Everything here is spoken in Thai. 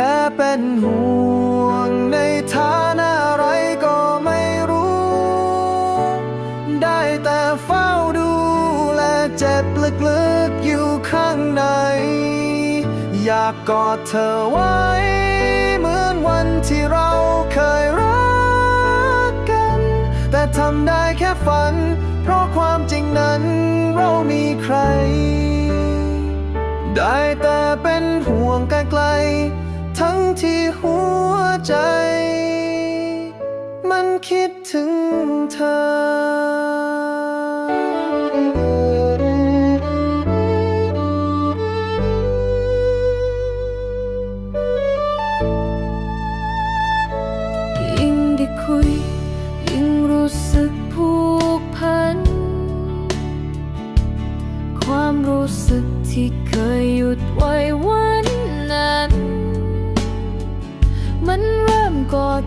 ค่เป็นห่วงในฐานะอะไรก็ไม่รู้ ได้แต่เฝ้าดูและเจ็บลึกๆอยู่ข้างใน อยากกอดเธอไว้ เหมือนวันที่เราเคยรักกัน แต่ทำได้แค่ฝัน เพราะความจริงนั้นเรามีใคร ได้แต่เป็นห่วงไกลๆ ใจ มันคิดถึงเธอยิ่งได้คุย ยิ่งรู้สึกผูกพัน ความรู้สึกที่เคยหยุดไว้ วั